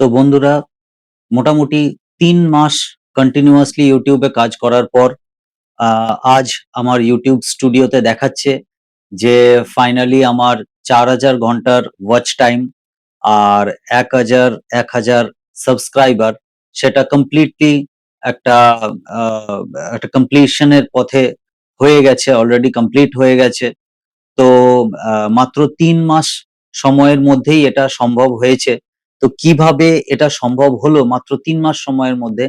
তো বন্ধুরা, মোটামুটি তিন মাস কন্টিনিউয়াসলি ইউটিউবে কাজ করার পর আজ আমার ইউটিউব স্টুডিওতে দেখাচ্ছে যে ফাইনালি আমার চার হাজার ঘণ্টার ওয়াচ টাইম আর এক হাজার এক হাজার সাবস্ক্রাইবার সেটা কমপ্লিটলি একটা একটা কমপ্লিশনের পথে হয়ে গেছে অলরেডি কমপ্লিট হয়ে গেছে। তো মাত্র তিন মাস সময়ের মধ্যেই এটা সম্ভব হয়েছে। তো কীভাবে এটা সম্ভব হলো? মাত্র তিন মাস সময়ের মধ্যে।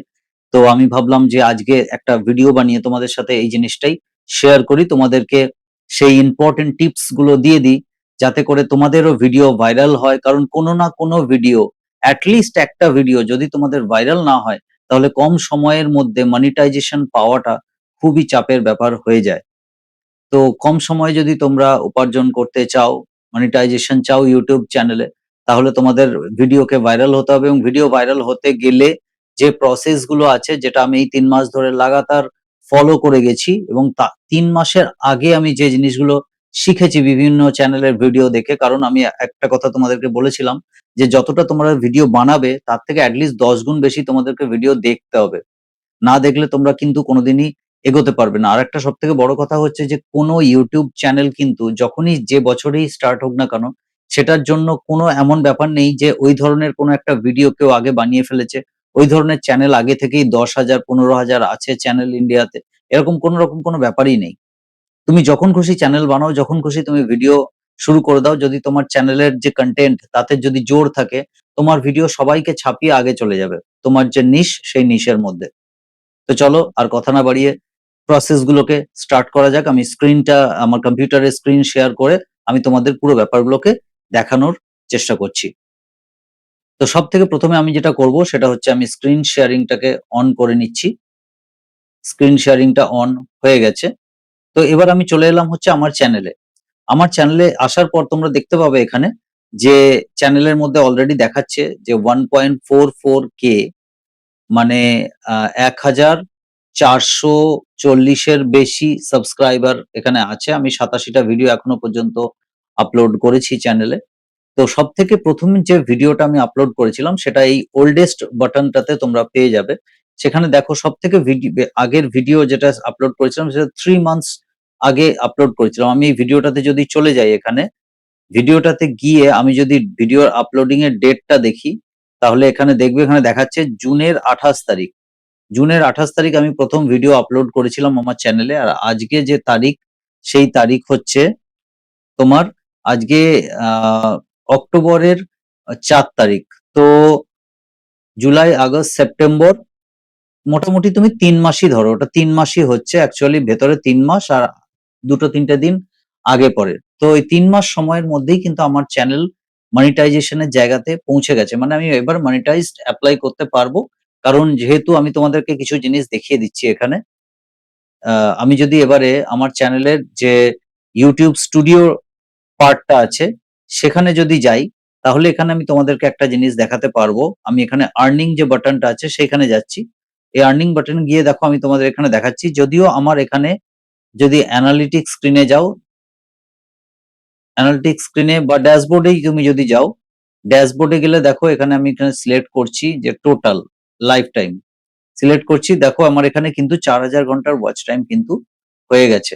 তো আমি ভাবলাম যে আজকে একটা ভিডিও বানিয়ে তোমাদের সাথে এই জিনিসটাই শেয়ার করি। তোমাদেরকে সেই ইম্পর্টেন্ট টিপসগুলো দিয়ে দিই, যাতে করে তোমাদেরও ভিডিও ভাইরাল হয়। কারণ কোনো না কোনো ভিডিও অ্যাটলিস্ট একটা ভিডিও যদি তোমাদের ভাইরাল না হয়, তাহলে কম সময়ের মধ্যে মনিটাইজেশন পাওয়াটা খুবই চাপের ব্যাপার হয়ে যায়। তো কম সময়ে যদি তোমরা উপার্জন করতে চাও মনিটাইজেশন চাও ইউটিউব চ্যানেলে তাহলে তোমাদের ভিডিওকে ভাইরাল হতে হবে এবং ভিডিও ভাইরাল হতে গেলে যে প্রসেসগুলো আছে, যেটা আমি এই তিন মাস ধরে লাগাতার ফলো করে গেছি এবং তা- তিন মাসের আগে আমি যে জিনিসগুলো শিখেছি বিভিন্ন চ্যানেলের ভিডিও দেখে, কারণ আমি একটা কথা তোমাদেরকে বলেছিলাম যে যতটা তোমরা ভিডিও বানাবে, তার থেকে অ্যাটলিস্ট দশ গুণ বেশি তোমাদেরকে ভিডিও দেখতে হবে। না দেখলে তোমরা কিন্তু কোনোদিনই এগোতে পারবে না। আর একটা সব থেকে বড় কথা হচ্ছে যে কোনো ইউটিউব চ্যানেল কিন্তু যখনই যে বছরেই স্টার্ট হোক না কেন সেটার জন্য কোনো এমন ব্যাপার নেই যে ওই ধরনের কোনো একটা ভিডিও কেউ আগে বানিয়ে ফেলেছে। ওই ধরনের চ্যানেল আগে থেকেই দশ হাজার, পনেরো হাজার আছে চ্যানেল ইন্ডিয়াতে এরকম কোনো রকম কোনো ব্যাপারই নেই। তুমি যখন খুশি চ্যানেল বানাও, যখন খুশি তুমি ভিডিও শুরু করে দাও। যদি তোমার চ্যানেলের যে কন্টেন্ট তাতে যদি জোর থাকে, তোমার ভিডিও সবাইকে ছাপিয়ে আগে চলে যাবে। তোমার যে নিশ সেই নিশের মধ্যে। তো চলো আর কথা না বাড়িয়ে প্রসেস গুলোকে স্টার্ট করা যাক। আমি স্ক্রিনটা আমার কম্পিউটারের স্ক্রিন শেয়ার করে আমি তোমাদের পুরো ব্যাপারগুলোকে দেখানোর চেষ্টা করছি। তো সব থেকে প্রথমে আমি যেটা করব সেটা হচ্ছে আমি স্ক্রিন শেয়ারিংটাকে অন করে নিচ্ছি। স্ক্রিন শেয়ারিংটা অন হয়ে গেছে। তো এবার আমি চলে এলাম হচ্ছে আমার চ্যানেলে আমার চ্যানেলে আসার পর তোমরা দেখতে পাবে এখানে যে চ্যানেলের মধ্যে অলরেডি দেখাচ্ছে যে ওয়ান পয়েন্ট ফোর ফোর কে মানে এক হাজার চারশো চল্লিশের বেশি সাবস্ক্রাইবার এখানে আছে। আমি সাতাশিটা ভিডিও এখনও পর্যন্ত আপলোড করেছি চ্যানেলে তো সব থেকে প্রথম যে ভিডিওটা আমি আপলোড করেছিলাম, সেটা এই ওল্ডেস্ট বাটনটাতে তোমরা পেয়ে যাবে। সেখানে দেখো সব থেকে আগের ভিডিও যেটা আপলোড করেছিলাম, সেটা থ্রি মান্থস আগে আপলোড করেছিলাম। আমি এই ভিডিওটাতে যদি চলে যাই এখানে ভিডিওটাতে গিয়ে আমি যদি ভিডিওর আপলোডিং এর ডেটটা দেখি, তাহলে এখানে দেখবে, এখানে দেখাচ্ছে জুনের আঠাশ তারিখ। জুনের আঠাশ তারিখ আমি প্রথম ভিডিও আপলোড করেছিলাম আমার চ্যানেলে আর আজকে যে তারিখ, সেই তারিখ হচ্ছে তোমার আজকে অক্টোবরের চার তারিখ। তো জুলাই, আগস্ট, সেপ্টেম্বর মোটামুটি তুমি তিন মাসই ধরো। ওটা তিন মাসই হচ্ছে অ্যাকচুয়ালি ভেতরে তিন মাস আর দুটো তিনটে দিন আগে পরে। তো এই তিন মাস সময়ের মধ্যেই কিন্তু আমার চ্যানেল মনিটাইজেশনের জায়গাতে পৌঁছে গেছে। মানে আমি এবার মনিটাইজড অ্যাপ্লাই করতে পারব। কারণ যেহেতু আমি তোমাদেরকে কিছু জিনিস দেখিয়ে দিচ্ছি এখানে আমি যদি এবারে আমার চ্যানেলের যে ইউটিউব স্টুডিও পার্টটা আছে, সেখানে যদি যাই, তাহলে এখানে আমি তোমাদেরকে একটা জিনিস দেখাতে পারব। আমি এখানে আর্নিং যে বাটনটা আছে সেখানে যাচ্ছি। এই আর্নিং বাটন গিয়ে দেখো, আমি তোমাদের এখানে দেখাচ্ছি। যদিও আমার এখানে যদি অ্যানালিটিক স্ক্রিনে যাও অ্যানালিটিক স্ক্রিনে বা ড্যাশবোর্ডেই তুমি যদি যাও ড্যাশবোর্ডে গেলে দেখো, এখানে আমি এখানে সিলেক্ট করছি যে টোটাল লাইফ টাইম সিলেক্ট করছি, দেখো, আমার এখানে কিন্তু চার হাজার ঘণ্টার ওয়াচ টাইম কিন্তু হয়ে গেছে।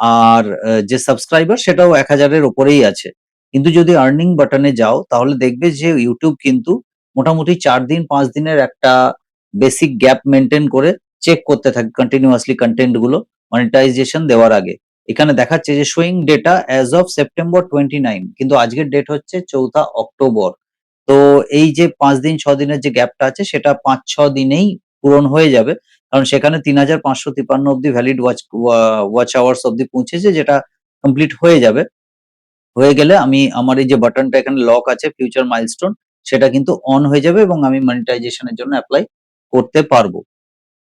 আর যে সাবস্ক্রাইবার সেটাও এক হাজারের ওপরেই আছে। কিন্তু যদি আর্নিং বাটনে যাও, তাহলে দেখবে যে ইউটিউব কিন্তু মোটামুটি চার দিন, পাঁচ দিনের একটা বেসিক গ্যাপ মেনটেন করে চেক করতে থাকে কন্টিনিউয়াসলি কন্টেন্টগুলো মনিটাইজেশন দেওয়ার আগে। এখানে দেখাচ্ছে যে showing data as of September twenty nine কিন্তু আজকের ডেট হচ্ছে চৌঠা অক্টোবর। তো এই যে পাঁচ দিন, ছ দিনের যে গ্যাপটা আছে, সেটা পাঁচ, ছ দিনেই পূরণ হয়ে যাবে। কারণ সেখানে তিন হাজার পাঁচশো তিপ্পান্ন অব্দি ভ্যালিড ওয়াচ ওয়াচ আওয়ার্স অব্দি পৌঁছেছে, যেটা কমপ্লিট হয়ে যাবে। হয়ে গেলে আমি, আমার এই যে বাটনটা এখানে লক আছে ফিউচার মাইলস্টোন সেটা কিন্তু অন হয়ে যাবে এবং আমি মনিটাইজেশনের জন্য অ্যাপ্লাই করতে পারব।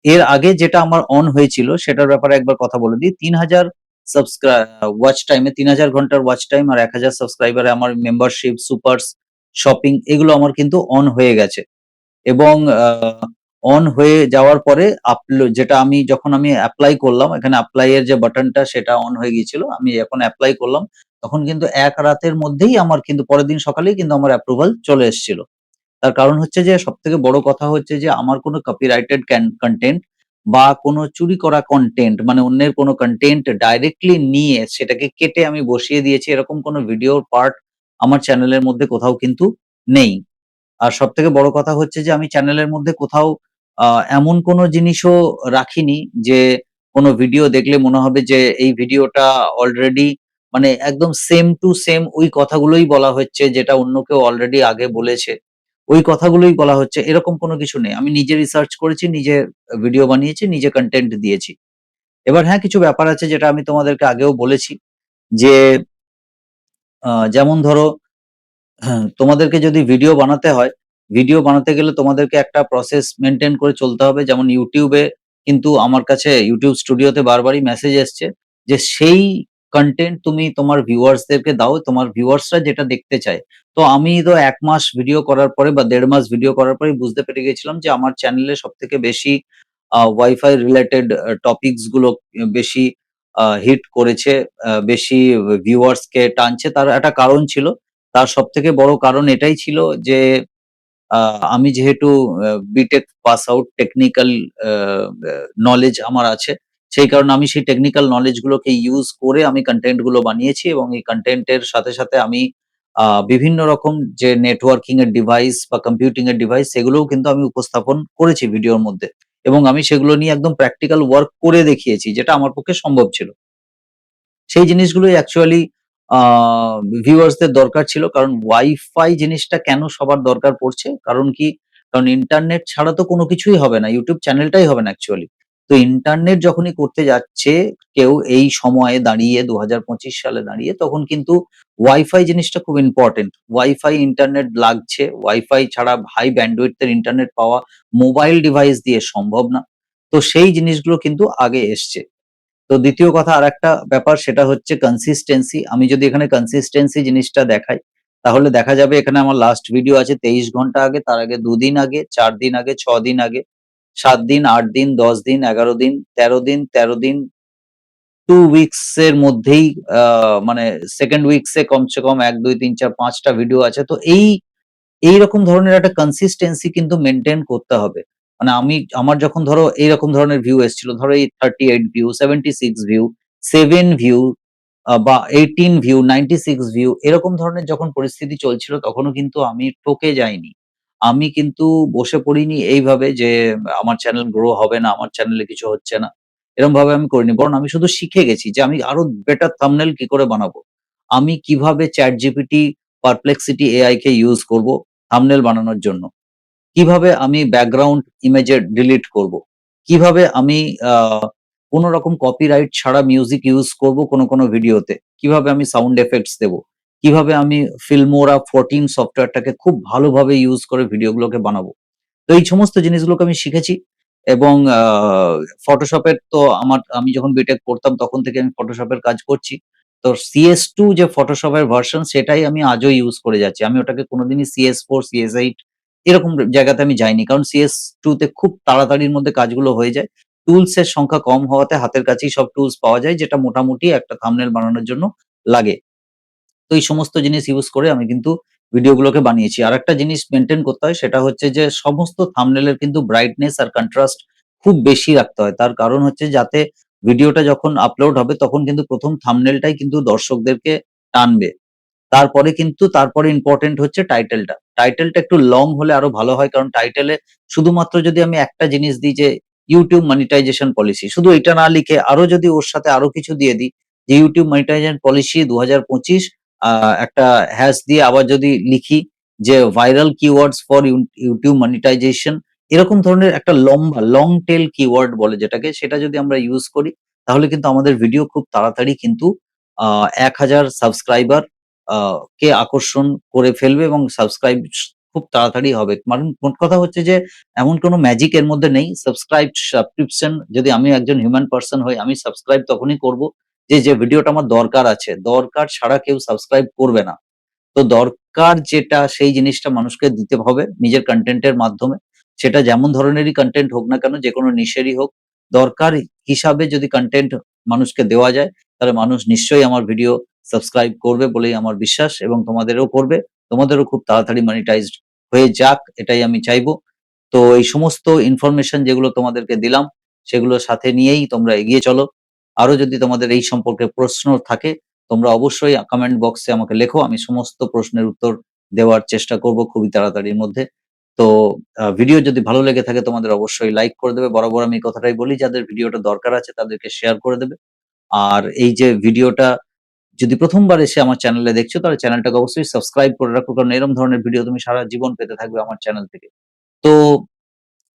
এর আগে যেটা আমার অন হয়েছিল, সেটার ব্যাপারে একবার কথা বলে দিই। তিন হাজার সাবস্ক্রাইব ওয়াচ টাইমে তিন হাজার ঘণ্টার ওয়াচ টাইম আর এক হাজার সাবস্ক্রাইবারে আমার মেম্বারশিপ সুপারস শপিং এগুলো আমার কিন্তু অন হয়ে গেছে। এবং অন হয়ে যাওয়ার পরে যেটা আমি যখন আমি অ্যাপ্লাই করলাম, এখানে অ্যাপ্লাই এর যে বাটনটা সেটা অন হয়ে গিয়েছিল, আমি এখন অ্যাপ্লাই করলাম, তখন কিন্তু এক রাতের মধ্যেই আমার কিন্তু পরের দিন সকালেই কিন্তু আমার অ্যাপ্রুভাল চলে এসেছিল তার কারণ হচ্ছে যে, সবথেকে বড় কথা হচ্ছে যে, আমার কোনো কপিরাইটেড কনটেন্ট বা কোনো চুরি করা কন্টেন্ট মানে অন্যের কোনো কন্টেন্ট ডাইরেক্টলি নিয়ে সেটাকে কেটে আমি বসিয়ে দিয়েছি, এরকম কোনো ভিডিওর পার্ট আমার চ্যানেলের মধ্যে কোথাও কিন্তু নেই। আর সবথেকে বড় কথা হচ্ছে যে, আমি চ্যানেলের মধ্যে কোথাও এমন কোনো জিনিসও রাখিনি যে কোনো ভিডিও দেখলে মনে হবে যে এই ভিডিওটা অলরেডি মানে একদম সেম টু সেম ওই কথাগুলোই বলা হচ্ছে যেটা অন্য কেউ অলরেডি আগে বলেছে। ওই কথাগুলোই বলা হচ্ছে এরকম কোনো কিছু নেই। আমি নিজে রিসার্চ করেছি, নিজে ভিডিও বানিয়েছি, নিজে কনটেন্ট দিয়েছি। এবার হ্যাঁ, কিছু ব্যাপার আছে যেটা আমি তোমাদেরকে আগেও বলেছি যে যেমন ধরো তোমাদেরকে যদি ভিডিও বানাতে হয়, ভিডিও বানাতে গেলে তোমাদেরকে একটা প্রসেস মেনটেন করে চলতে হবে। যেমন ইউটিউবে কিন্তু আমার কাছে ইউটিউব স্টুডিওতে বারবারই মেসেজ এসছে যে সেই কন্টেন্ট তুমি তোমার ভিউয়ার্সদেরকে দাও, তোমার ভিউয়ার্স রা যেটা দেখতে চায়। তো আমি তো এক মাস ভিডিও করার পরে বা দেড় মাস ভিডিও করার পরেই বুঝতে পেরে গেছিলাম যে আমার চ্যানেলে সব থেকে বেশি ওয়াইফাই রিলেটেড টপিকসগুলো বেশি হিট করেছে, বেশি ভিউয়ার্সকে টানছে। তার একটা কারণ ছিল। তার সব থেকে বড় কারণ এটাই ছিল যে আমি যেহেতু BTech pass out technical knowledge আমার আছে। সেই কারণে আমি সেই টেকনিক্যাল নলেজ গুলোকে ইউস করে আমি কনটেন্টগুলো বানিয়েছি এবং এই কনটেন্ট এর সাথে, সাথে আমি বিভিন্ন রকম যে নেটওয়ার্কিং এর ডিভাইস বা কম্পিউটিং এর ডিভাইস সেগুলোও কিন্তু আমি উপস্থাপন করেছি ভিডিওর মধ্যে। এবং আমি সেগুলো নিয়ে একদম প্র্যাকটিক্যাল ওয়ার্ক করে দেখিয়েছি যেটা আমার পক্ষে সম্ভব ছিল। সেই জিনিসগুলোই অ্যাকচুয়ালি আ ভিউয়ার্স দের দরকার ছিল। কারণ ওয়াইফাই জিনিসটা কেন সবার দরকার পড়ছে? কারণ কি? কারণ ইন্টারনেট ছাড়া তো কোনো কিছুই হবে না। YouTube চ্যানেলটাই হবে না অ্যাকচুয়ালি। তো ইন্টারনেট যখনই করতে যাচ্ছে কেউ এই সময়ে দাঁড়িয়ে ২০২৫ সালে দাঁড়িয়ে, তখন কিন্তু ওয়াইফাই জিনিসটা খুব ইম্পোর্টেন্ট। ওয়াইফাই ইন্টারনেট লাগছে। ওয়াইফাই ছাড়া হাই ব্যান্ডউইথ এর ইন্টারনেট পাওয়া মোবাইল ডিভাইস দিয়ে সম্ভব না। তো সেই জিনিসগুলো কিন্তু আগে এসছে। তো দ্বিতীয় কথা আর একটা ব্যাপার সেটা হচ্ছে কনসিস্টেন্সি। আমি যদি এখানে কনসিস্টেন্সি জিনিসটা দেখাই, তাহলে দেখা যাবে এখানে আমার লাস্ট ভিডিও আছে ২৩ ঘণ্টা আগে, তার আগে ২ দিন আগে, ৪ দিন আগে, ৬ দিন আগে, সাত দিন, আট দিন, ১০ দিন, ১১ দিন, ১৩ দিন, ১৩ দিন টু উইকস এর মধ্যেই মানে সেকেন্ড উইকস কমসে কম এক দুই তিন চার পাঁচটা ভিডিও আছে। তো এই এইরকম ধরনের একটা কনসিস্টেন্সি কিন্তু মেনটেন করতে হবে। মানে আমি আমার যখন ধরো এইরকম ধরনের ভিউ এসেছিল ধরো এই 38 ভিউ, 76 ভিউ, সেভেন ভিউ বা 18 ভিউ, 96 ভিউ এরকম ধরনের যখন পরিস্থিতি চলছিল তখনও কিন্তু আমি টকে যাইনি। আমি কিন্তু বসে পড়িনি এইভাবে যে আমার চ্যানেল গ্রো হবে না, আমার চ্যানেলে কিছু হচ্ছে না। এরকম ভাবে আমি করিনি। বরং আমি শুধু শিখে গেছি যে আমি আরও বেটার থামনেল কি করে বানাবো? আমি কীভাবে ChatGPT, Perplexity এআই কে ইউস করব থামনেল বানানোর জন্য? কীভাবে আমি ব্যাকগ্রাউন্ড ইমেজে ডিলিট করব? কীভাবে আমি কোন রকম কপিরাইট ছাড়া মিউজিক ইউজ করব কোন, কোন ভিডিওতে? কীভাবে আমি সাউন্ড এফেক্টস দেব? কীভাবে আমি Filmora 14 সফটওয়্যারটাকে খুব ভালোভাবে ইউজ করে ভিডিওগুলোকে বানাবো? তো এই সমস্ত জিনিসগুলোকে আমি শিখেছি এবং এর তো আমার আমি যখন বিটেক করতাম তখন থেকে আমি ফটোশপের কাজ করছি। তো সিএস টু যে এর ভার্সন সেটাই আমি আজও ইউজ করে যাচ্ছি। আমি ওটাকে কোনদিনই CS4, CS8 এরকম জায়গাতে আমি যাইনি। কারণ CS2 তে খুব তাড়াতাড়ির মধ্যে কাজগুলো হয়ে যায়। টুলস এর সংখ্যা কম হওয়াতে হাতের কাছেই সব টুলস পাওয়া যায়, যেটা মোটামুটি একটা থামনেল বানানোর জন্য লাগে। তো এই সমস্ত জিনিস ইউস করে আমি কিন্তু ভিডিওগুলোকে বানিয়েছি। আর একটা জিনিস মেনটেন করতে হয়, সেটা হচ্ছে যে সমস্ত থাম্বনেইল এর কিন্তু ব্রাইটনেস আর কন্ট্রাস্ট খুব বেশি রাখতে হয়। তার কারণ হচ্ছে যাতে ভিডিওটা যখন আপলোড হবে, তখন কিন্তু ১ম থাম্বনেইলটাই কিন্তু দর্শকদেরকে টানবে। তারপরে কিন্তু তারপরে ইম্পোর্টেন্ট হচ্ছে টাইটেলটা। টাইটেলটা একটু লং হলে আরও ভালো হয়। কারণ টাইটেলে শুধুমাত্র যদি আমি একটা জিনিস দিই যে ইউটিউব মনিটাইজেশন পলিসি শুধু এটা না লিখে আরও যদি ওর সাথে আরও কিছু দিয়ে দিই যে ইউটিউব মনিটাইজেশন পলিসি ২০২৫ আ একটা হ্যাশ দিয়ে আবার যদি লিখি যে viral keywords for you YouTube monetization এরকম ধরনের একটা লম্বা লং টেইল কিওয়ার্ড বলে যেটাকে, সেটা যদি আমরা ইউস করি, তাহলে কিন্তু আমাদের ভিডিও খুব তাড়াতাড়ি কিন্তু এক হাজার সাবস্ক্রাইবার কে আকর্ষণ করে ফেলবে এবং সাবস্ক্রাইবস খুব তাড়াতাড়ি হবে। মানে মোট কথা হচ্ছে যে এমন কোন ম্যাজিক এর মধ্যে নেই। সাবস্ক্রাইব সাবস্ক্রিপশন যদি আমি একজন হিউম্যান পারসন হই আমি সাবস্ক্রাইব তখনই করব যে, যে ভিডিওটা আমার দরকার আছে। দরকার ছাড়া কেউ সাবস্ক্রাইব করবে না। তো দরকার যেটা সেই জিনিসটা মানুষকে দিতে হবে নিজের কনটেন্ট এর মাধ্যমে। সেটা যেমন ধরনেরই কন্টেন্ট হোক না কেন, যেকোনো নিশেরই হোক। দরকার হিসাবে যদি কন্টেন্ট মানুষকে দেওয়া যায় তাহলে মানুষ নিশ্চয়ই আমার ভিডিও সাবস্ক্রাইব করবে বলেই আমার বিশ্বাস এবং তোমাদেরও করবে। তোমাদেরও খুব তাড়াতাড়ি মনিটাইজড হয়ে যাক, এটাই আমি চাইব। তো এই সমস্ত ইনফরমেশন যেগুলো তোমাদেরকে দিলাম সেগুলোর সাথে নিয়েই তোমরা এগিয়ে চলো। আরও যদি তোমাদের এই সম্পর্কে প্রশ্ন থাকে, তোমরা অবশ্যই কমেন্ট বক্সে আমাকে লেখো, আমি সমস্ত প্রশ্নের উত্তর দেওয়ার চেষ্টা করব খুবই তাড়াতাড়ির মধ্যে। তো ভিডিও যদি ভালো লেগে থাকে, তোমাদের অবশ্যই লাইক করে দেবে। বরাবর আমি কথাটাই বলি, যাদের ভিডিওটা দরকার আছে, তাদেরকে শেয়ার করে দেবে। আর এই যে ভিডিওটা যদি প্রথমবার এসে আমার চ্যানেলে দেখছ, তাহলে চ্যানেলটাকে অবশ্যই সাবস্ক্রাইব করে রাখো, কারণ এরকম ধরনের ভিডিও তুমি সারা জীবন পেতে থাকবে আমার চ্যানেল থেকে। তো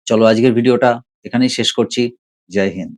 চলো আজকের ভিডিওটা এখানেই শেষ করছি। জয় হিন্দ।